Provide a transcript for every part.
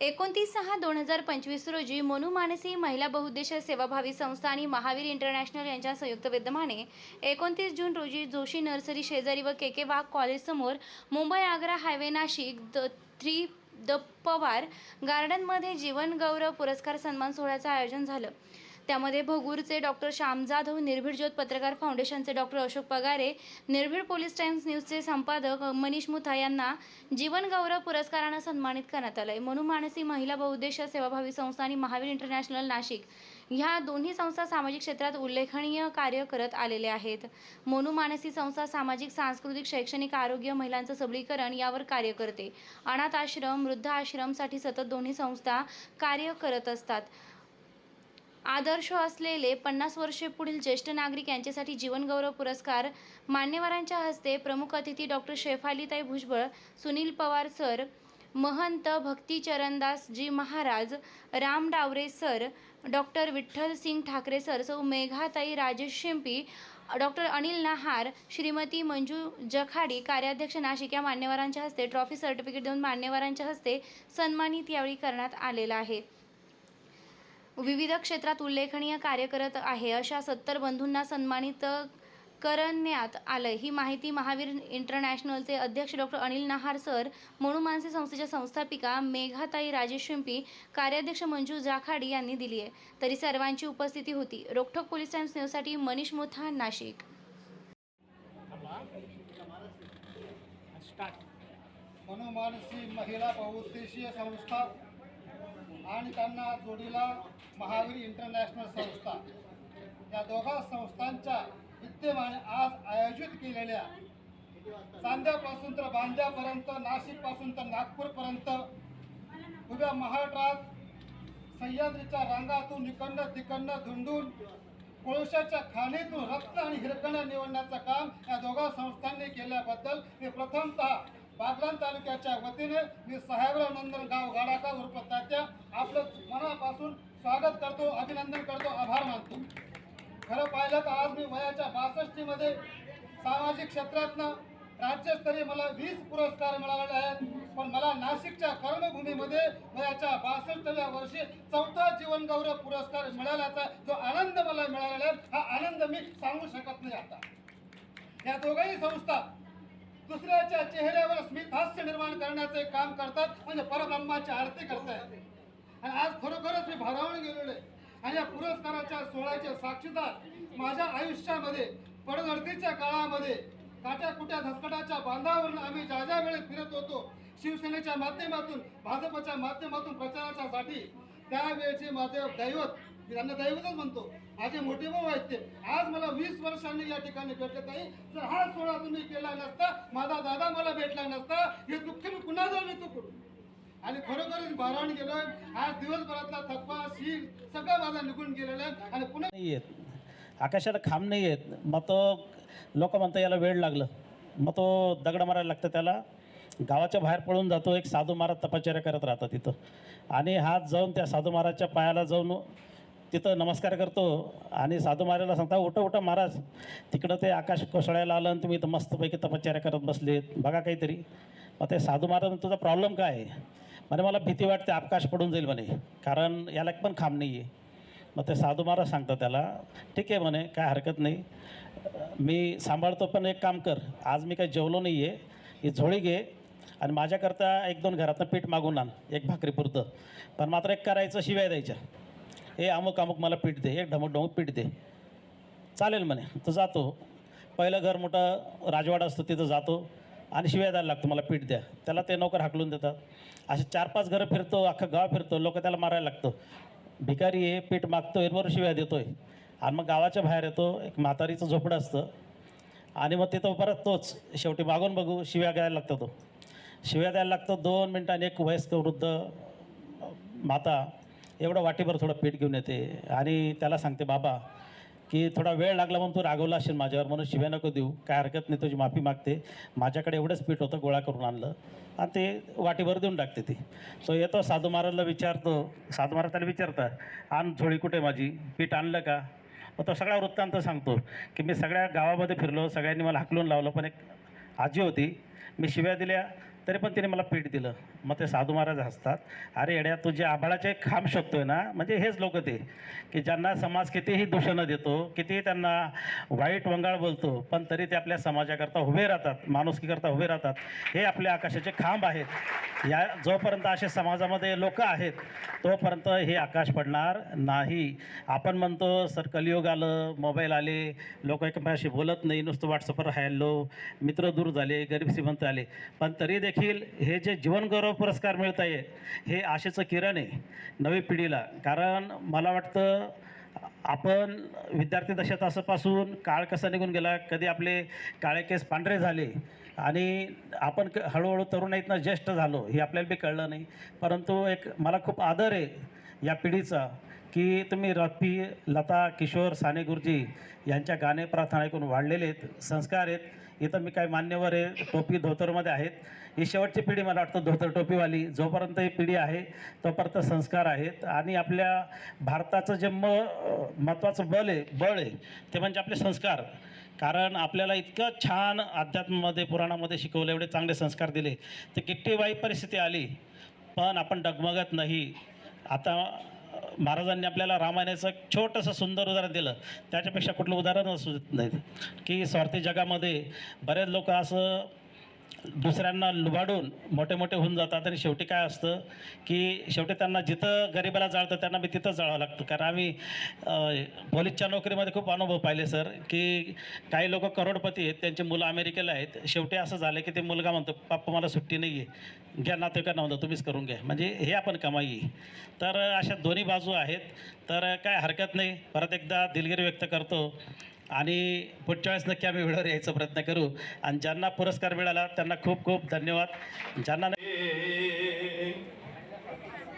एकोणतीस सहा दोन हजार पंचवीस रोजी मोनू मानसी महिला बहुउद्देशीय सेवाभावी संस्था आणि महावीर इंटरनॅशनल यांच्या संयुक्त विद्यमाने एकोणतीस जून रोजी जोशी नर्सरी शेजारी व के के वाघ कॉलेजसमोर मुंबई आग्रा हायवे नाशिक द थ्री द पवार गार्डनमध्ये जीवन गौरव पुरस्कार सन्मान सोहळ्याचं आयोजन झालं. त्यामध्ये भगूरचे डॉक्टर श्याम जाधव निर्भीड ज्योत पत्रकार फाउंडेशनचे डॉक्टर अशोक पगारे निर्भीड पोलीस टाइम्स न्यूजचे संपादक मनीष मुथा यांना जीवनगौरव पुरस्कारानं सन्मानित करण्यात आलंय. म्हणू मानसी महिला बहुउद्देशीय सेवाभावी संस्था आणि महावीर इंटरनॅशनल नाशिक ह्या दोन्ही संस्था सामाजिक क्षेत्रात उल्लेखनीय कार्य करत आलेले आहेत. मोनू मानसी संस्था सामाजिक सांस्कृतिक शैक्षणिक आरोग्य महिलांचं सबलीकरण यावर कार्य करते. अनाथ आश्रम वृद्ध आश्रमसाठी सतत दोन्ही संस्था कार्य करत असतात. आदर्श असलेले पन्नास वर्षे पुढील ज्येष्ठ नागरिक यांच्यासाठी जीवनगौरव पुरस्कार मान्यवरांच्या हस्ते प्रमुख अतिथी doctor Shefalitai Bhujbal Sunil Pawar sir Mahant Bhakticharandas ji Maharaj Ram Daware sir doctor Vitthal Singh Thakre sir सौ मेघाताई राजेश शिंपी डॉक्टर अनिल नहार श्रीमती मंजू जखाडी कार्याध्यक्ष नाशिक या मान्यवरांच्या हस्ते ट्रॉफी सर्टिफिकेट देऊन मान्यवरांच्या हस्ते सन्मानित यावेळी करण्यात आलेला आहे. विविध क्षेत्रात उल्लेखनीय कार्य करत आहे. अशा सत्तर बंधूंना सन्मानित करण्यात आलं ही माहिती महावीर इंटरनॅशनलचे अध्यक्ष डॉक्टर अनिल नहार सर म्हणू संस्थेच्या संस्थापिका मेघाताई राजेश शिंपी कार्याध्यक्ष मंजू जाखाडी यांनी दिली आहे. तरी सर्वांची उपस्थिती होती. रोखोक पोलीस टाइम्स न्यूजसाठी मनीष मोथा नाशिक. स्टार्ट. मनोमानसी महिला बहुउद्देशीय संस्था आणि त्यांना जोडीला महावीर इंटरनॅशनल संस्था. या दोघा संस्थांच्या विद्यमाने आज आयोजित केलेल्या चांद्यापासून तर बांद्यापर्यंत नाशिकपासून तर नागपूरपर्यंत उद्या महाराष्ट्रात सह्याद्रीच्या रांगातून इकडनं तिकडनं धुंडून कोळशाच्या खाणीतून रक्त आणि हिरकणं निवडण्याचं काम या दोघा संस्थांनी केल्याबद्दल मी प्रथमतः बागलाण तालुक्याच्या वतीने मी साहेबराव नंदन गाव गाडाका उर्फ तात्या आपलं मनापासून स्वागत करतो अभिनंदन करतो आभार मानतो. खरं पाहिलं तर आज मी वयाच्या बासष्टीमध्ये सामाजिक क्षेत्रातनं राज्यस्तरीय मला वीस पुरस्कार मिळालेले आहेत. पण मला नाशिकच्या कर्मभूमीमध्ये वयाच्या बासष्टव्या वर्षी चौथा जीवनगौरव पुरस्कार मिळाल्याचा जो आनंद मला मिळालेला आहे हा आनंद मी सांगू शकत नाही आता. या दोघंही संस्था दुसऱ्याच्या चेहऱ्यावर स्मित हास्य निर्माण करण्याचे काम करतात म्हणजे परब्रह्माची आरती करतायत. आणि आज खरोखरच मी भारावून गेलेलो आहे. आणि या पुरस्काराच्या सोहळ्याचे साक्षीदार माझ्या आयुष्यामध्ये पडझडतीच्या काळामध्ये काट्या कुट्या धसकटाच्या बांधावरून आम्ही ज्या ज्या वेळेस फिरत होतो शिवसेनेच्या माध्यमातून भाजपच्या माध्यमातून प्रचाराच्यासाठी त्यावेळेचे माझे दैवत त्यांना दैवतच म्हणतो. माझे मोठे भाऊ आहेत ते. आज मला वीस वर्षांनी या ठिकाणी भेटले नाही जर हा सोहळा तुम्ही केला नसता माझा दादा मला भेटला नसता हे दुःख मी पुन्हा जर येतो करू? आणि खरोखरच भारावून गेलोय. आज दिवसभरातला थकवा शील सगळं माझा निघून गेलेला आहे. आणि पुन्हा नाही येत. आकाशाला खांब नाही येत. मग तो लोक म्हणतात याला वेळ लागलं. मग तो दगड मारायला लागतं त्याला. गावाच्या बाहेर पळून जातो. एक साधू महाराज तपश्चर्या करत राहतात तिथं. आणि हात जाऊन त्या साधू महाराजच्या पायाला जाऊन तिथं नमस्कार करतो. आणि साधू महाराजला सांगता उठं उठं महाराज. तिकडं ते आकाश कोसळायला आलं आणि तुम्ही इथं मस्तपैकी तपश्चर्या करत बसलेत. बघा काहीतरी. मग ते साधू महाराज तुझा प्रॉब्लेम काय आहे? म्हणे मला भीती वाटते आकाश पडून जाईल म्हणे. कारण याला पण खांब नाही आहे मग ते साधू महाराज सांगतात त्याला ठीक आहे म्हणे काय हरकत नाही. मी सांभाळतो पण एक काम कर. आज मी काही जेवलो नाही आहे ही झोळी घे आणि माझ्याकरता एक दोन घरातनं पीठ मागून आण. एक भाकरीपुरतं पण मात्र एक करायचं शिव्या द्यायच्या. हे अमुक अमुक मला पीठ दे हे ढमक ढमक पीठ दे. चालेल म्हणे तर जातो. पहिलं घर मोठं राजवाडा असतो तिथं जातो. आणि शिव्या द्यायला लागतो मला पीठ द्या. त्याला ते नोकर हाकलून देतात. असे चार पाच घरं फिरतो अख्खं गाव फिरतो लोक त्याला मारायला लागतो. भिकारी आहे पीठ मागतो बरोबर शिव्या देतो आहे आणि मग गावाच्या बाहेर येतो एक म्हातारीचं झोपडं असतं. आणि मग तिथं परत तोच शेवटी मागून बघू शिव्या द्यायला लागतो तो. शिव्या द्यायला लागतो दोन मिनटांनी एक वयस्क वृद्ध माता एवढं वाटीभर थोडं पीठ घेऊन येते. आणि त्याला सांगते बाबा की थोडा वेळ लागला म्हणून तू रागवला असेल माझ्यावर म्हणून शिव्या नको देऊ. काय हरकत नाही तुझी माफी मागते. माझ्याकडे एवढंच पीठ होतं गोळा करून आणलं. आणि ते वाटीभर देऊन टाकते ती. तो येतो साधू महाराजला विचारतो. साधू महाराज त्याला विचारतात आण थोडी कुठे माझी? पीठ आणलं का? मग तो सगळा वृत्तांत सांगतो की मी सगळ्या गावामध्ये फिरलो सगळ्यांनी मला हाकलून लावलं पण एक आजी होती. मी शिव्या दिल्या तरी पण तिने मला पीठ दिलं. मग ते साधू महाराज हसतात. अरे येड्या तू जे आभाळाचे खांब शोधतोय ना म्हणजे हेच लोक ते. की ज्यांना समाज कितीही दूषणं देतो कितीही त्यांना वाईट वंगाळ बोलतो पण तरी ते आपल्या समाजाकरता उभे राहतात माणुसकीकरता उभे राहतात. हे आपल्या आकाशाचे खांब आहेत. या जोपर्यंत असे समाजामध्ये लोक आहेत तोपर्यंत हे आकाश पडणार नाही. आपण म्हणतो सर कलियुग आलं मोबाईल आले लोक एकमेकाशी बोलत नाही नुसतं व्हॉट्सअपवर हॅलो मित्र दूर झाले गरीब श्रीमंत आले. पण तरी देखील हे जे जीवनगौरव पुरस्कार मिळत आहे हे आशेचं किरण आहे नवी पिढीला. कारण मला वाटतं आपण विद्यार्थी दशेत असंपासून काळ कसा निघून गेला कधी आपले काळे केस पांढरे झाले आणि आपण क हळूहळू तरुणाईतनं ज्येष्ठ झालो हे आपल्याला बी कळलं नाही. परंतु एक मला खूप आदर आहे या पिढीचा की तुम्ही रफी लता किशोर साने गुरुजी यांच्या गाणे प्रार्थना ऐकून वाढलेले आहेत संस्कार आहेत. इथं मी काय मान्यवर आहे टोपी धोतरमध्ये आहेत. ही शेवटची पिढी मला वाटतं धोतर टोपीवाली. जोपर्यंत ही पिढी आहे तोपर्यंत संस्कार आहेत. आणि आपल्या भारताचं जे म महत्त्वाचं बल आहे बळ आहे ते म्हणजे आपले संस्कार. कारण आपल्याला इतकं छान अध्यात्मामध्ये पुराणामध्ये शिकवलं एवढे चांगले संस्कार दिले. तर किती वाईट परिस्थिती आली पण आपण डगमगत नाही. आता महाराजांनी आपल्याला रामायणाचं एक छोटंसं सुंदर उदाहरण दिलं. त्याच्यापेक्षा कुठलं उदाहरण असू नाही. की स्वार्थी जगामध्ये बरेच लोक असं दुसऱ्यांना लुबाडून मोठे मोठे होऊन जातात आणि शेवटी काय असतं की शेवटी त्यांना जिथं गरिबाला जाळतं त्यांना मी तिथं जाळावं लागतं. कारण आम्ही पोलीसच्या नोकरीमध्ये खूप अनुभव पाहिले सर की काही लोक करोडपती आहेत त्यांची मुलं अमेरिकेला आहेत. शेवटी असं झालं की ते मुलगा म्हणतो पप्पा मला सुट्टी नाही आहे घ्या नातेवाईकांना म्हणतो तुम्हीच करून घ्या. म्हणजे हे आपण कमाई तर अशा दोन्ही बाजू आहेत. तर काय हरकत नाही. परत एकदा दिलगिरी व्यक्त करतो. आणि पुढच्या वेळेस नक्की आम्ही वेळेवर यायचा प्रयत्न करू. आणि ज्यांना पुरस्कार मिळाला त्यांना खूप खूप धन्यवाद. ज्यांना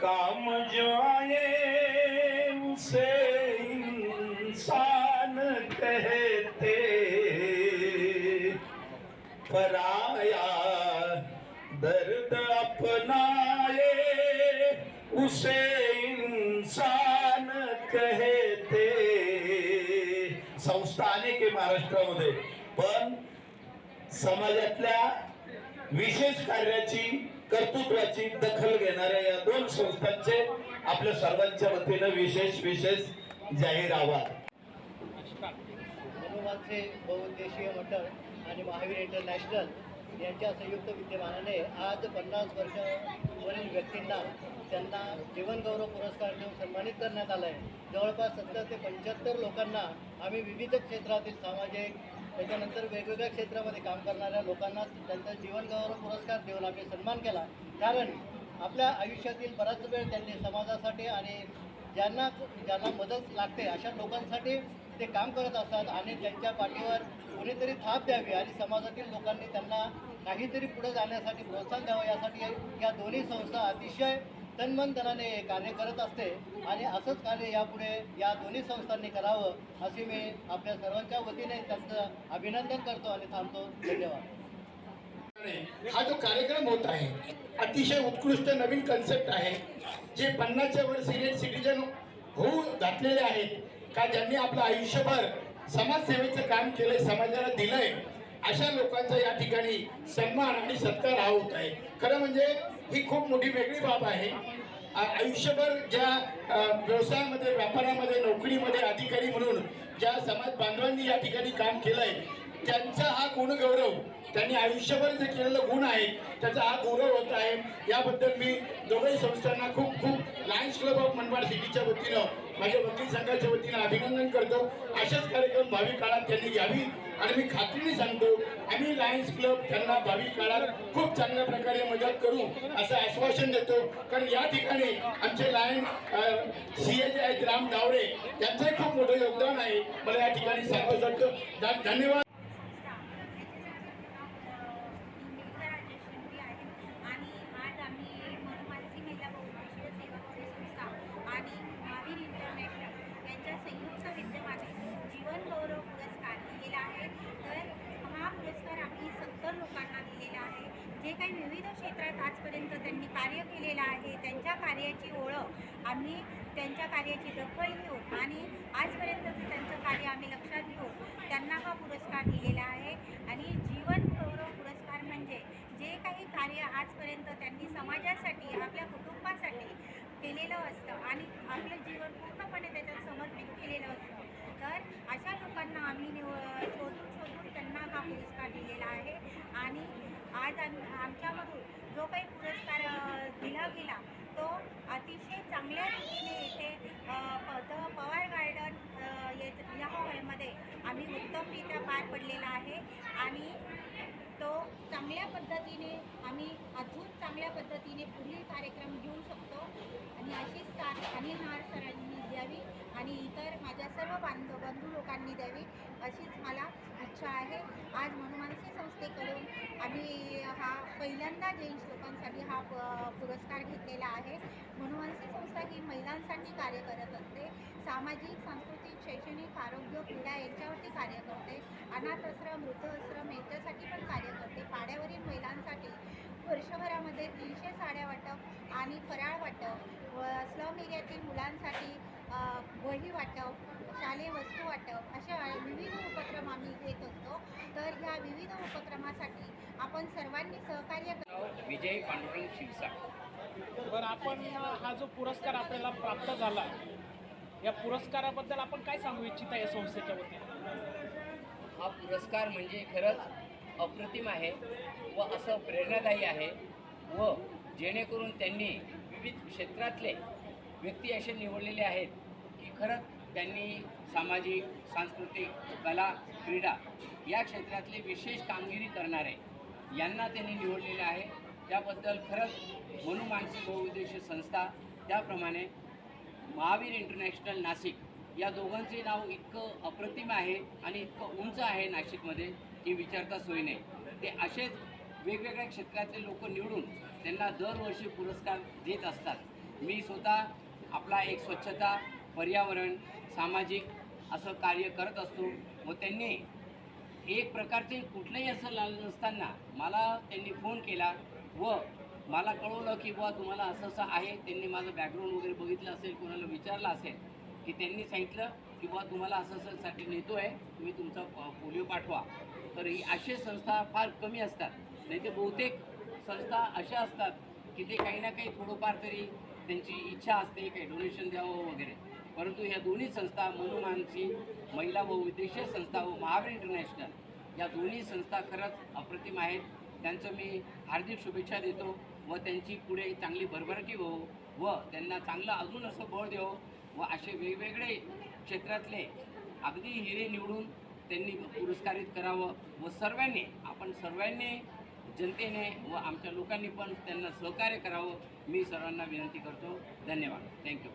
काम जो आए उसे इंसान कहते पराया दर्द अपनाए उसे संस्था अनेक आहे महाराष्ट्रामध्ये. पण समाजातल्या विशेष कार्याची कर्तृत्वाची दखल घेणाऱ्या या दोन संस्थांचे आपल्या सर्वांच्या वतीनं विशेष विशेष जाहीर आवाज हनुमानचे बहुउद्देशीय मंडळ आणि महावीर इंटरनॅशनल यांच्या संयुक्त विद्यमानाने आज पन्नास वर्षावरील व्यक्तींना त्यांना जीवनगौरव पुरस्कार देऊन सन्मानित करण्यात आलं आहे जवळपास सत्तर ते पंच्याहत्तर लोकांना आम्ही विविध क्षेत्रातील सामाजिक त्याच्यानंतर वेगवेगळ्या क्षेत्रामध्ये काम करणाऱ्या लोकांना त्यांचा जीवनगौरव पुरस्कार देऊन आम्ही सन्मान केला. कारण आपल्या आयुष्यातील बराच वेळ त्यांनी समाजासाठी आणि ज्यांना ज्यांना मदत लागते अशा लोकांसाठी ते काम करत असतात आणि त्यांच्या पाठीवर कोणीतरी थाप द्यावी आणि समाजातील लोकांनी त्यांना काहीतरी पुढे जाण्यासाठी प्रोत्साहन द्यावं यासाठी या दोन्ही संस्था अतिशय तन्मन तनाने कार्य करत असते आणि असंच कार्य यापुढे या दोन्ही संस्थांनी करावं असे मी आपल्या सर्वांच्या वतीने त्यांचं अभिनंदन करतो आणि थांबतो. धन्यवाद. हा जो कार्यक्रम होत आहे अतिशय उत्कृष्ट नवीन कन्सेप्ट आहे जे पन्नासच्या वर सिनियर सिटीजन होऊ घातलेले आहेत का ज्यांनी आपलं आयुष्यभर समाजसेवेचं काम केलंय समाजाला दिलंय अशा लोकांचा या ठिकाणी सन्मान आणि सत्कार हा होत आहे. खरं म्हणजे ही खूप मोठी वेगळी बाब आहे. आयुष्यभर ज्या व्यवसायामध्ये व्यापारामध्ये नोकरीमध्ये अधिकारी म्हणून ज्या समाज बांधवांनी या ठिकाणी काम केलंय त्यांचा हा गुणगौरव त्यांनी आयुष्यभर जे केलेलं गुण आहे त्याचा हा गौरव होत आहे. याबद्दल मी दोघंही संस्थांना खूप खूप लायन्स क्लब ऑफ मनमाड सिटीच्या वतीनं माझ्या वकील संघाच्या वतीनं अभिनंदन करतो. अशाच कार्यक्रम भावी काळात त्यांनी घ्यावी आणि मी खात्रीने सांगतो आम्ही लायन्स क्लब त्यांना भावी काळात खूप चांगल्या प्रकारे मदत करू असं आश्वासन देतो. कारण या ठिकाणी आमचे लायन सी ए जे आहेत राम डावरे यांचंही खूप मोठं योगदान आहे. मला या ठिकाणी सांगावं वाटतं धन्यवाद राजेश्वरी आहे आणि आज आम्ही मनमानसी महिला बहुउद्देशीय सेवा संस्था आणि महावीर इंटरनॅशनल यांच्या संयुक्त विद्यमाने जीवन गौरव पुरस्कार दिलेला आहे तर हा पुरस्कार आम्ही सत्तर लोकांना दिलेला आहे जे काही विविध क्षेत्रात आजपर्यंत त्यांनी कार्य केलेलं आहे त्यांच्या कार्याची ओळख आम्ही त्यांच्या कार्याची दखल घेऊन आणि आजपर्यंतचं त्यांचं कार्य आम्ही लक्षात घेऊन त्यांना हा पुरस्कार दिलेला आहे. आणि जीवन गौरव पुरस्कार म्हणजे जे काही कार्य आजपर्यंत त्यांनी समाजासाठी आपल्या कुटुंबासाठी केलेलं असतं आणि आपलं जीवन पूर्णपणे त्याच्यात समर्पित केलेलं असतं. तर अशा लोकांना आम्ही निव शोधून शोधून त्यांना हा पुरस्कार दिलेला आहे. आणि आज आम आमच्यामधून जो काही पुरस्कार दिला गेला तो अतिशय चांगल्या रीतीने इथे प- द पवार गार्डन या हॉलमध्ये आम्ही उत्तमरित्या पार पडलेला आहे आणि तो चांगल्या पद्धतीने आम्ही अजून चांगल्या पद्धतीने पुढील कार्यक्रम घेऊ शकतो. आणि अशीच साथ अनिल हार सरांनी द्यावी आणि इतर माझ्या सर्व बांधव बंधू लोकांनी द्यावी अशीच मला इच्छा आहे. आज मनुमानसी संस्थेकडून आम्ही हा पहिल्यांदा जेंट्स लोकांसाठी हा प- पुरस्कार घेतलेला आहे. मनुमानसी संस्था ही महिलांसाठी कार्य करत असते. सामाजिक सांस्कृतिक शैक्षणिक आरोग्य क्रीडा यांच्यावरती कार्य करते. अनाथ आश्रम वृद्धाश्रम यांच्यासाठी पण कार्य करते. पाड्यावरील महिलांसाठी वर्षभरामध्ये तीनशे साड्या वाटप आणि फराळ वाटप व स्लम एरियातील मुलांसाठी वही वाटप शालेय वस्तू वाटप अशा विविध उपक्रम आम्ही घेत असतो. तर ह्या विविध उपक्रमासाठी आपण सर्वांनी सहकार्य विजय पांडुरंग शिरसाट बरं आपण हा जो पुरस्कार आपल्याला प्राप्त झाला या पुरस्काराबद्दल आपण काय सांगू इच्छिता या संस्थेच्या वतीने? हा पुरस्कार म्हणजे खरंच अप्रतिम आहे व असं प्रेरणादायी आहे व जेणेकरून त्यांनी विविध क्षेत्रातले व्यक्ती असे निवडलेले आहेत की खरंच त्यांनी सामाजिक सांस्कृतिक कला क्रीडा या क्षेत्रातले विशेष कामगिरी करणारे यांना त्यांनी निवडलेले आहे. त्याबद्दल खरंच मनुमानसिक बहुउद्देशीय संस्था त्याप्रमाणे महावीर इंटरनॅशनल नाशिक या दोघांचे नाव इतकं अप्रतिम आहे आणि इतकं उंच आहे नाशिकमध्ये की विचारता सोय नाही. ते असेच वेगवेगळ्या क्षेत्रातले लोक निवडून त्यांना दरवर्षी पुरस्कार देत असतात. मी स्वतः आपला एक स्वच्छता पर्यावरण सामाजिक असं कार्य करत असतो व त्यांनी एक प्रकारचे कुठलंही असं लाल नसताना मला त्यांनी फोन केला व मला कळवलं की बुवा तुम्हाला असं असं आहे. त्यांनी माझं बॅकग्राऊंड वगैरे बघितलं असेल कोणाला विचारलं असेल की त्यांनी सांगितलं की बुवा तुम्हाला असं असं साठी नेतो आहे तुम्ही तुमचा प- पोलिओ पाठवा. तर ही असे संस्था फार कमी असतात. नाही ते बहुतेक संस्था अशा असतात की ते काही ना काही थोडंफार तरी त्यांची इच्छा असते काही डोनेशन द्यावं वगैरे. परंतु ह्या दोन्ही संस्था मनुमानसी महिला व उद्देशीय संस्था व महावीर इंटरनॅशनल या दोन्ही संस्था खरंच अप्रतिम आहेत. त्यांचं मी हार्दिक शुभेच्छा देतो व त्यांची पुढे चांगली भरभराटी हो व त्यांना चांगलं अजून असं बळ देवो व असे वेगवेगळे क्षेत्रातले अगदी हिरे निवडून त्यांनी पुरस्कारित करावं व सर्वांनी आपण सर्वांनी जनतेने व आमच्या लोकांनी पण त्यांना सहकार्य करावं. मी सर्वांना विनंती करतो. धन्यवाद. थँक्यू